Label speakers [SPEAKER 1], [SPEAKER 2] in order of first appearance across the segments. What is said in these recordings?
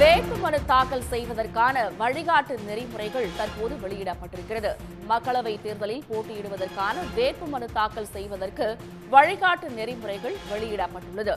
[SPEAKER 1] வேட்புமனு தாக்கல் செய்வதற்கான வழிகாட்டு நெறிமுறைகள் தற்போது வெளியிடப்பட்டிருக்கிறது. மக்களவை தேர்தலில் போட்டியிடுவதற்கான வேட்புமனு தாக்கல் செய்வதற்கு வழிகாட்டு நெறிமுறைகள் வெளியிடப்பட்டுள்ளது.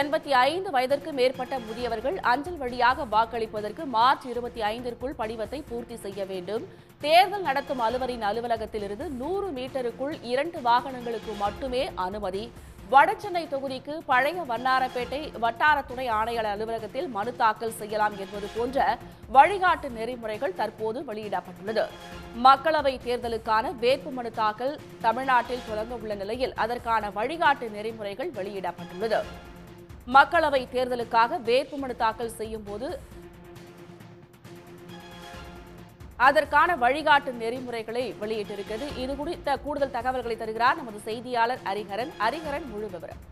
[SPEAKER 1] எண்பத்தி ஐந்து வயதிற்கு மேற்பட்ட முதியவர்கள் அஞ்சல் வழியாக வாக்களிப்பதற்கு மார்ச் இருபத்தி ஐந்திற்குள் படிவத்தை பூர்த்தி செய்ய வேண்டும். தேர்தல் நடத்தும் அலுவலின் அலுவலகத்திலிருந்து நூறு மீட்டருக்குள் இரண்டு வாகனங்களுக்கு மட்டுமே அனுமதி. வடசென்னை தொகுதிக்கு பழைய வண்ணாரப்பேட்டை வட்டார துணை ஆணையாளர் அலுவலகத்தில் மனு தாக்கல் செய்யலாம் என்பது போன்ற வழிகாட்டு நெறிமுறைகள் தற்போது வெளியிடப்பட்டுள்ளது. மக்களவை தேர்தலுக்கான வேட்புமனு தாக்கல் தமிழ்நாட்டில் தொடங்க உள்ள நிலையில் அதற்கான வழிகாட்டு நெறிமுறைகள் வெளியிடப்பட்டுள்ளது. மக்களவை தேர்தலுக்காக வேட்புமனு தாக்கல் செய்யும் போது அதற்கான வழிகாட்டு நெறிமுறைகளை வெளியிட்டிருக்கிறது. இது குறித்த கூடுதல் தகவல்களை தருகிறார் நமது செய்தியாளர் ஹரிஹரன் ஹரிஹரன் முழு விவரம்.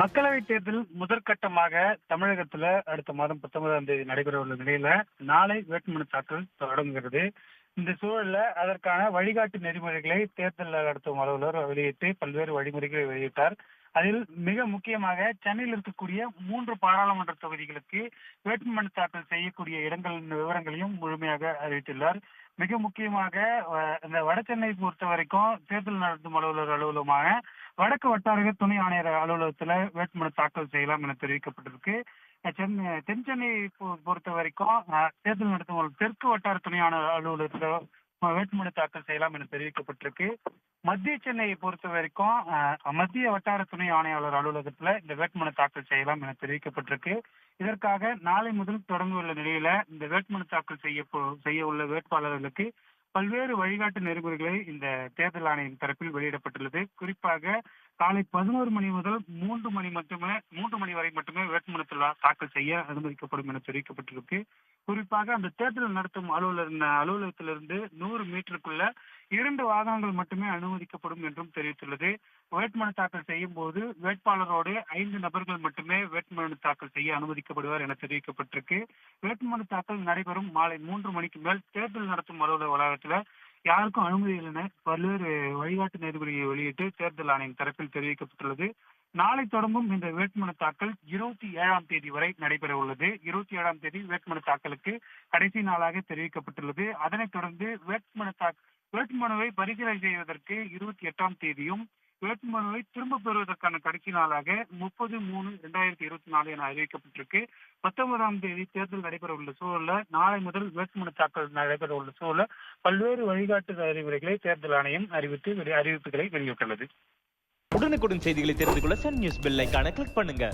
[SPEAKER 2] மக்களவை தேர்தல் முதற்கட்டமாக தமிழகத்துல அடுத்த மாதம் பத்தொன்பதாம் தேதி நடைபெற உள்ள நிலையில நாளை வேட்புமனு தாக்கல் தொடங்குகிறது. இந்த சூழல்ல அதற்கான வழிகாட்டு நெறிமுறைகளை தேர்தல் நடத்தும் அலுவலர் வெளியிட்டு பல்வேறு வழிமுறைகளை வெளியிட்டார். அதில் மிக முக்கியமாக சென்னையில் இருக்கக்கூடிய மூன்று பாராளுமன்ற தொகுதிகளுக்கு வேட்புமனு தாக்கல் செய்யக்கூடிய இடங்களின் விவரங்களையும் முழுமையாக அறிவித்துள்ளார். மிக முக்கியமாக இந்த வட சென்னை பொறுத்த வரைக்கும் தேர்தல் நடத்தும் அலுவலர் அலுவலகமான வடக்கு வட்டார துணை ஆணையர் அலுவலகத்துல வேட்புமனு தாக்கல் செய்யலாம் என தெரிவிக்கப்பட்டிருக்கு. சென்னை தென் சென்னை பொறுத்த வரைக்கும் தேர்தல் நடத்தும் தெற்கு வட்டார துணை ஆணையர் அலுவலகத்துல வேட்புமனு தாக்கல் செய்யலாம் என தெரிவிக்கப்பட்டிருக்கு. மத்திய சென்னையை பொறுத்த வரைக்கும் மத்திய வட்டார துணை ஆணையாளர் அலுவலகத்துல இந்த வேட்புமனு தாக்கல் செய்யலாம் என தெரிவிக்கப்பட்டிருக்கு. இதற்காக நாளை முதல் தொடங்க உள்ள நிலையில இந்த வேட்புமனு தாக்கல் செய்ய செய்ய உள்ள வேட்பாளர்களுக்கு பல்வேறு வழிகாட்டு நெறிமுறைகளை இந்த தேர்தல் ஆணையம் தரப்பில் வெளியிடப்பட்டுள்ளது. குறிப்பாக காலை பதினோரு மணி முதல் மூன்று மணி மட்டுமே மூன்று மணி வரை மட்டுமே வேட்புமனு தா- தாக்கல் செய்ய அனுமதிக்கப்படும் என தெரிவிக்கப்பட்டிருக்கு. குறிப்பாக அந்த தேர்தல் நடத்தும் அலுவலர் அலுவலகத்திலிருந்து நூறு மீட்டருக்குள்ள இரண்டு வாகனங்கள் மட்டுமே அனுமதிக்கப்படும் என்றும் தெரிவித்துள்ளது. வேட்புமனு தாக்கல் செய்யும் போது வேட்பாளரோடு ஐந்து நபர்கள் மட்டுமே வேட்புமனு தாக்கல் செய்ய அனுமதிக்கப்படுவார் என தெரிவிக்கப்பட்டிருக்கு. வேட்புமனு தாக்கல் நடைபெறும் மாலை மூன்று மணிக்கு மேல் தேர்தல் நடத்தும் அலுவலக வளாகத்தில் யாருக்கும் அனுமதி இல்லைன்னு பல்வேறு வழிகாட்டு நெறிமுறையை வெளியிட்டு தேர்தல் ஆணையம் தரப்பில் தெரிவிக்கப்பட்டுள்ளது. நாளை தொடங்கும் இந்த வேட்புமனு தாக்கல் இருபத்தி ஏழாம் தேதி வரை நடைபெற உள்ளது. இருபத்தி ஏழாம் தேதி வேட்புமனு தாக்கலுக்கு கடைசி நாளாக தெரிவிக்கப்பட்டுள்ளது. அதனைத் தொடர்ந்து வேட்புமனு தாக்கல் வேட்புமனுவை பரிசீலனை செய்வதற்கு இருபத்தி எட்டாம் தேதியும் வேட்புமனுவை திரும்ப பெறுவதற்கான கடைசி நாளாக முப்பது மூணு இரண்டாயிரத்தி இருபத்தி நாலு என அறிவிக்கப்பட்டிருக்கு. பத்தொன்பதாம் தேதி தேர்தல் நடைபெற உள்ள சூழல்ல நாளை முதல் வேட்புமனு தாக்கல் நடைபெற உள்ள சூழல்ல பல்வேறு வழிகாட்டு அறிவுரைகளை தேர்தல் ஆணையம் அறிவித்து அறிவிப்புகளை வெளியிட்டுள்ளது.
[SPEAKER 3] உடனுக்குடன் செய்திகளை தெரிந்து கொள்ள சன் நியூஸ் பெல் ஐக்கான கிளிக் பண்ணுங்க.